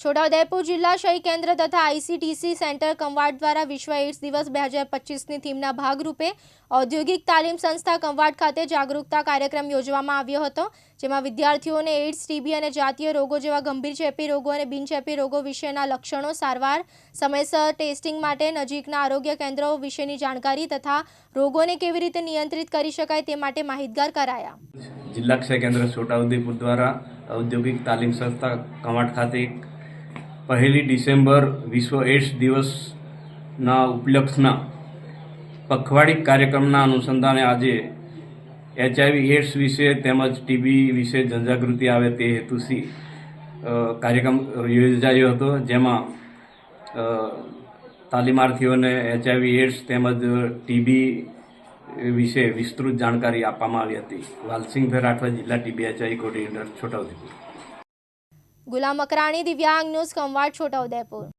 છોટાઉદેપુર જિલ્લા શહી કેન્દ્ર તથા આઈસીટીસી સેન્ટર કંવાડ દ્વારા વિશ્વ એઇડ્સ દિવસ બે હજાર પચીસની થીમના ભાગરૂપે ઔદ્યોગિક તાલીમ સંસ્થા કંવાડ ખાતે જાગૃતતા કાર્યક્રમ યોજવામાં આવ્યો હતો, જેમાં વિદ્યાર્થીઓને એઇડ્સ, ટીબી અને જાતીય રોગો જેવા ગંભીર ચેપી રોગો અને બિનચેપી રોગો વિશેના લક્ષણો સારવાર, સમયસર ટેસ્ટિંગ માટે નજીકના આરોગ્ય કેન્દ્રો વિશેની જાણકારી તથા રોગોને કેવી રીતે નિયંત્રિત કરી શકાય તે માટે માહિતગાર કરાયા. જિલ્લા ક્ષય કેન્દ્ર છોટાઉદેપુર દ્વારા ઔદ્યોગિક તાલીમ સંસ્થા કંવાડ ખાતે પહેલી ડિસેમ્બર વિશ્વ એડ્સ દિવસના ઉપલક્ષના પખવાડિક કાર્યક્રમના અનુસંધાને આજે એચઆઈવી એડ્સ વિશે તેમજ ટીબી વિશે જનજાગૃતિ આવે તે હેતુથી કાર્યક્રમ યોજાયો હતો, જેમાં તાલીમાર્થીઓને એચઆઈવી એડ્સ તેમજ ટીબી વિશે વિસ્તૃત જાણકારી આપવામાં આવી હતી. વાલસિંહભાઈ રાઠવા જિલ્લા ટીબી એચઆઈ કોર્ડિનેટર, છોટાઉદેપુર. ગુલામ અકરાણી દિવ્યાંગ ન્યૂઝ કંવાડ છોટાઉદેપુર